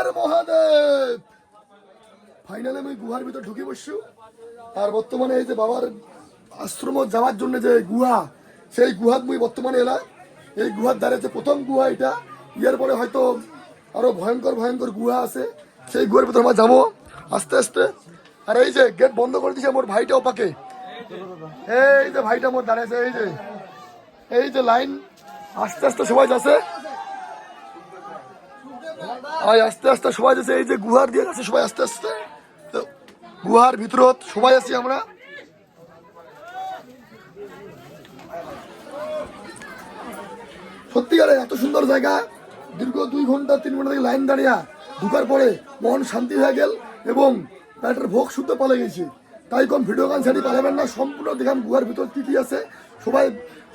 হর মহাদেব। ফাইনালে আমি গুহার ভিতর ঢুকে বসছু। আর বর্তমানে এই যে বাবার আশ্রম যাওয়ার জন্য যে গুহা, সেই গুহাত মুই বর্তমানে এলাম এই গুহার দ্বারে যে প্রথম গুহা এটা, ইয়ার পরে হয়তো আরও ভয়ঙ্কর ভয়ঙ্কর গুহা আছে। সেই গুহার ভিতর আমরা যাব আস্তে আস্তে। আর এই যে গেট বন্ধ করে দিছে মোর ভাইটা ওপাকে। এই যে ভাইটা মোর দাঁড়িয়েছে এই যে। এই যে লাইন, আস্তে আস্তে সবাই যাচ্ছে। আর আস্তে আস্তে, সবাই যাচ্ছে, এই যে গুহার দিয়ে যাচ্ছে, সবাই আস্তে আস্তে। গুহার ভিতরত সবাই আছি আমরা। সত্যিকারে এত সুন্দর জায়গা, দীর্ঘ দুই ঘণ্টা, তিন ঘণ্টা লাইন দাঁড়িয়ে ঢুকার পরে মন শান্তি হয়ে গেল এবং পেটের ভোগ শুদ্ধ পালে গেছে। তাই কম ভিডিও গান ছাড়ি পালাবেন না, সম্পূর্ণ দেখান গুহার ভিতর কি কি আছে। সবাই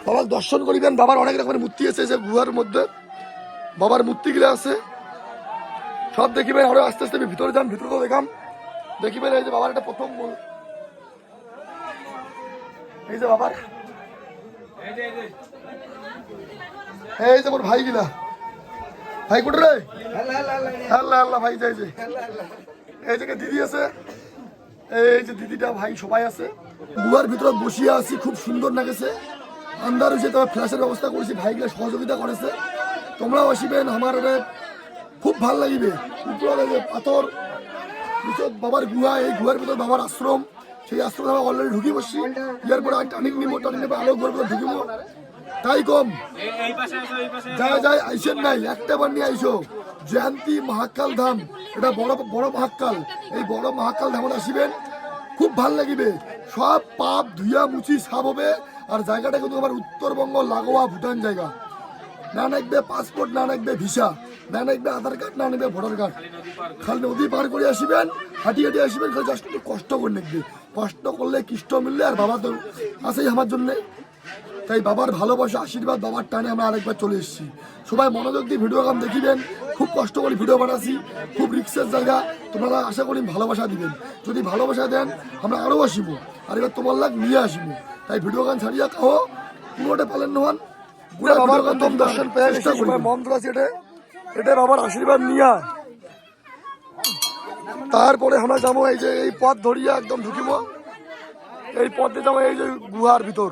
বাবার দর্শন করিবেন, বাবার অনেক রকমের মূর্তি আছে, যে গুহার মধ্যে। বাবার মূর্তিগুলো আছে। সব দেখিবেন আরও আস্তে আস্তে ভিতরে যান, ভিতরে তো দেখাম। দেখিবেন এই যে বাবার একটা প্রথম মূল- এই যে বাবার। এই যে মোর ভাই গিলা ভাই, কোটে রে? আল্লাহ আল্লাহ, ভাই, যাই যে এই যে দিদি আছে। এই যে দিদিটা, ভাই, সবাই আছে। গুহার ভিতরে বসিয়ে আছি, খুব সুন্দর লাগেছে। আন্দার হয়েছে তবে ফ্ল্যাশের ব্যবস্থা করেছি, ভাইগুলো সহযোগিতা করেছে। তোমরাও আসিবেন, আমার খুব ভালো লাগিবে। উপরে যে পাথর ভিতর বাবার গুহা, এই গুহার ভিতর বাবার আশ্রম, সেই আশ্রমে আমরা অলরেডি ঢুকি বসছি। ইয়ার পরে টানিক নিবো টানিক নেব আলো গুহার ভিতর ঢুকিব। তাই কম। যায় যায় আইসেন নাই, একটা বার নিয়ে আইসো। জয়ন্তী মহাকাল ধাম, এটা বড় বড় মহাকাল। এই বড় মহাকাল ধামত আসিবেন, খুব ভালো লাগিবে। সব পাপ ধুইয়া মুছি সাপ হবে, আর জায়গাটা কিন্তু আমার উত্তরবঙ্গ লাগোয়া ভুটান জায়গা। না নাকবে পাসপোর্ট না নাকবে ভিসা না নাকবে আধার কার্ড না নাকবে ভোটার কার্ড। খালি নদী পার করে আসিবেন হাঁটি হাঁটি আসিবেন খালি জাস্ট একটু কষ্ট করে নাকবে কষ্ট করলে কৃষ্ট মিললে আর বাবা তো আছেই আমার জন্যে। তাই বাবার ভালোবাসা আশীর্বাদ বাবার টানে আমরা আরেকবার চলে এসেছি। সবাই মনোযোগ দিয়ে ভিডিও গান দেখিবেন খুব কষ্ট করে ভিডিও বানাচ্ছি খুব রিক্সের জায়গা তোমরা আশা করি ভালোবাসা দিবেন। যদি ভালোবাসা দেন আমরা আরও আসিব। আর এবার তোমার লাগ নিয়ে আসিব। তাই ভিডিও গান ছাড়িয়া কাহ পুরোটা পালেন নহন পুরো বাবার দর্শন পেয়ে চেষ্টা করি মন্ত্র আছে এটা। এটা বাবার আশীর্বাদ নিয়া তারপরে আমরা যাব এই যে এই পথ ধরিয়া একদম ঢুকিব। এই পথে যাব এই যে গুহার ভিতর।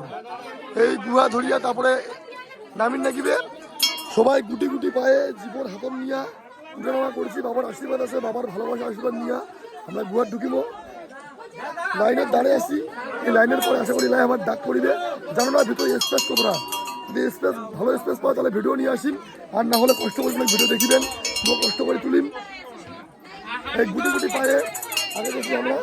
এই গুহা ধরিয়া তারপরে নামিন নাকিবে সবাই গুটি গুটি পায়ে জীবন হাতত নিয়া উঠে নামা করছি, বাবার আশীর্বাদ আছে, বাবার ভালোবাসা আশীর্বাদ নিয়া আমরা গুহার ঢুকিব। লাইনের দাঁড়িয়ে আছি। এই লাইনের পরে আশা করি লাই আমার ডাক করিবে জানো না ভিতরে স্পেস তোমরা যদি স্পেস, ভালো স্পেস পাওয়া তাহলে ভিডিও নিয়ে আসিম। আর না হলে কষ্ট করে ভিডিও দেখিবেন কষ্ট করে তুলিম। এই গুটি গুটি পায়ে আগে দেখি আমরা।